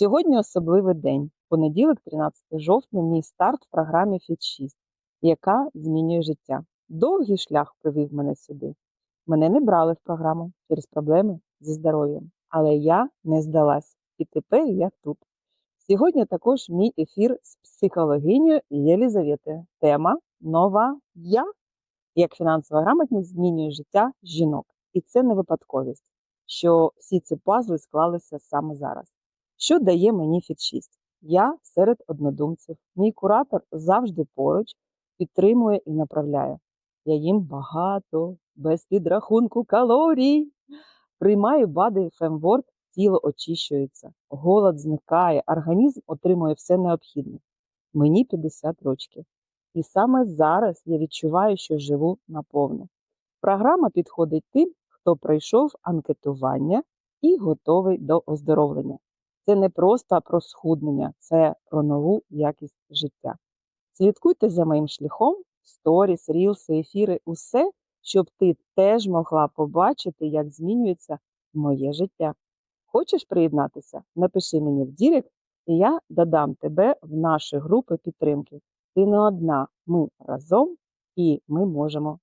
Сьогодні особливий день. Понеділок, 13 жовтня, мій старт в програмі Фіт 6, яка змінює життя. Довгий шлях привів мене сюди. Мене не брали в програму через проблеми зі здоров'ям, але я не здалась. І тепер я тут. Сьогодні також мій ефір з психологинею Єлізаветою. Тема Нова я. Як фінансова грамотність змінює життя жінок. І це не випадковість, що всі ці пазли склалися саме зараз. Що дає мені Фіт 6? Я серед однодумців. Мій куратор завжди поруч підтримує і направляє. Я їм багато, без підрахунку калорій. Приймаю БАДи Фемворд, тіло очищується, голод зникає, організм отримує все необхідне. Мені 50 років. І саме зараз я відчуваю, що живу наповну. Програма підходить тим, хто пройшов анкетування і готовий до оздоровлення. Це не просто про схуднення, це про нову якість життя. Слідкуйте за моїм шляхом, сторіс, рілси, ефіри, усе, щоб ти теж могла побачити, як змінюється моє життя. Хочеш приєднатися? Напиши мені в Дірект, і я додам тебе в наші групи підтримки. Ти не одна, ми разом і ми можемо